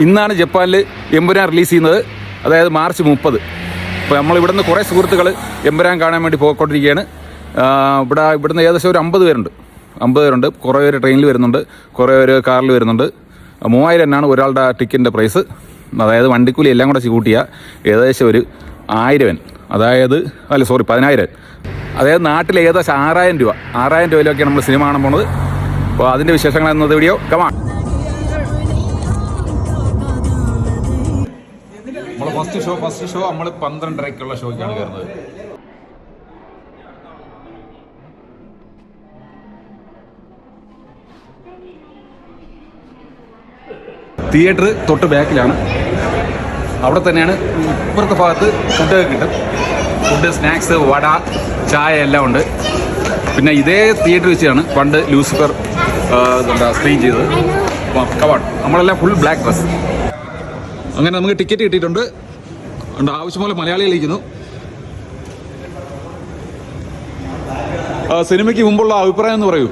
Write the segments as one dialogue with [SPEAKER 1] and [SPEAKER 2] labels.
[SPEAKER 1] ഇന്നാണ് ജപ്പാനിൽ എമ്പുരാൻ റിലീസ് ചെയ്യുന്നത്. അതായത് മാർച്ച് മുപ്പത്. അപ്പോൾ നമ്മൾ ഇവിടുന്ന് കുറേ സുഹൃത്തുക്കൾ എമ്പുരാൻ കാണാൻ വേണ്ടി പോയിക്കൊണ്ടിരിക്കുകയാണ്. ഇവിടെ ഇവിടുന്ന് ഏകദേശം ഒരു അമ്പത് പേരുണ്ട്. അമ്പത് പേരുണ്ട്. കുറേ പേര് ട്രെയിനിൽ വരുന്നുണ്ട്. കുറേ പേര് കാറിൽ വരുന്നുണ്ട്. മൂവായിരം എണ്ണാണ് ഒരാളുടെ ടിക്കറ്റിന്റെ പ്രൈസ്. അതായത് വണ്ടിക്കൂലി എല്ലാം കൂടെ കൂട്ടിയ ഏകദേശം ഒരു ആയിരം. അതായത് അല്ല സോറി പതിനായിരം. അതായത് നാട്ടിൽ ഏകദേശം ആറായിരം രൂപ. ആറായിരം രൂപയിലൊക്കെയാണ് നമ്മൾ സിനിമ കാണാൻ പോണത്. അപ്പോൾ അതിന്റെ വിശേഷങ്ങൾ എന്നത് വീഡിയോ കമാ നമ്മൾ ഫസ്റ്റ് ഷോ ഫസ്റ്റ് ഷോ നമ്മൾ പന്ത്രണ്ടരയ്ക്കുള്ള ഷോയ്ക്കാണ് കയറുന്നത്. തിയേറ്റർ തൊട്ട് ബാക്കിലാണ്. അവിടെ തന്നെയാണ് ഇപ്പുറത്തെ ഭാഗത്ത് ഫുഡൊക്കെ കിട്ടും. ഫുഡ് സ്നാക്സ് വട ചായ എല്ലാം ഉണ്ട്. പിന്നെ ഇതേ തിയേറ്റർ വെച്ചാണ് പണ്ട് ലൂസിഫർ എന്താ സ്ക്രീൻ ചെയ്തത്. കവാട്. നമ്മളെല്ലാം ഫുൾ ബ്ലാക്ക് ഡ്രസ് അങ്ങനെ നമുക്ക് ടിക്കറ്റ് കിട്ടിയിട്ടുണ്ട്. ഉണ്ട് ആവശ്യം പോലെ മലയാളികൾ ഇരിക്കുന്നു സിനിമയ്ക്ക് മുമ്പുള്ള അഭിപ്രായം എന്ന് പറയൂ.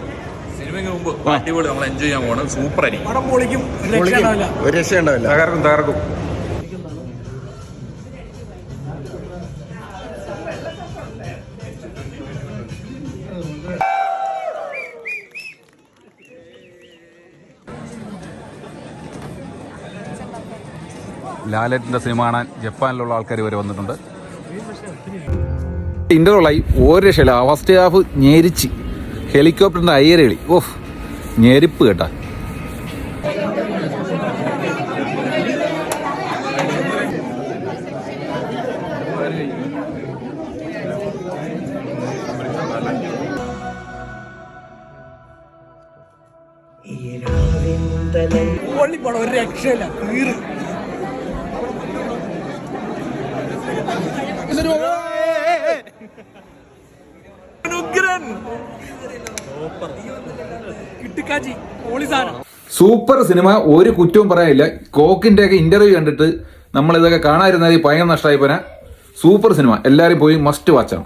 [SPEAKER 2] സിനിമയ്ക്ക് മുമ്പ് അടിപൊളി നമ്മൾ എൻജോയ് ചെയ്യാൻ പോകണം സൂപ്പർ ആയിരിക്കും
[SPEAKER 3] ഒരു രക്ഷയുണ്ടാവില്ല.
[SPEAKER 4] ഒരു രക്ഷയുണ്ടാവില്ല.
[SPEAKER 1] തകർക്കും തകർക്കും. ലാലറ്റിന്റെ സിനിമ കാണാൻ ജപ്പാനിലുള്ള ആൾക്കാർ വരെ വന്നിട്ടുണ്ട്. ഇന്റർവലായി ഒരു രക്ഷയില്ല. First half ഞെരിച്ച്. ഹെലികോപ്റ്ററിന്റെ അയ്യരളി ഓഹ് ഞെരിപ്പ് കേട്ടാ.
[SPEAKER 3] പൊള്ളിപ്പടം ഒരു രക്ഷയില്ല തീർ.
[SPEAKER 1] സൂപ്പർ സിനിമ ഒരു കുറ്റവും പറയാനില്ല. കോക്കിന്റെ ഒക്കെ ഇന്റർവ്യൂ കണ്ടിട്ട് നമ്മൾ ഇതൊക്കെ കാണാതിരുന്നാൽ ഭയങ്കര നഷ്ടമായി പോരാ. സൂപ്പർ സിനിമ എല്ലാരും പോയി മസ്റ്റ് വാച്ചാണ്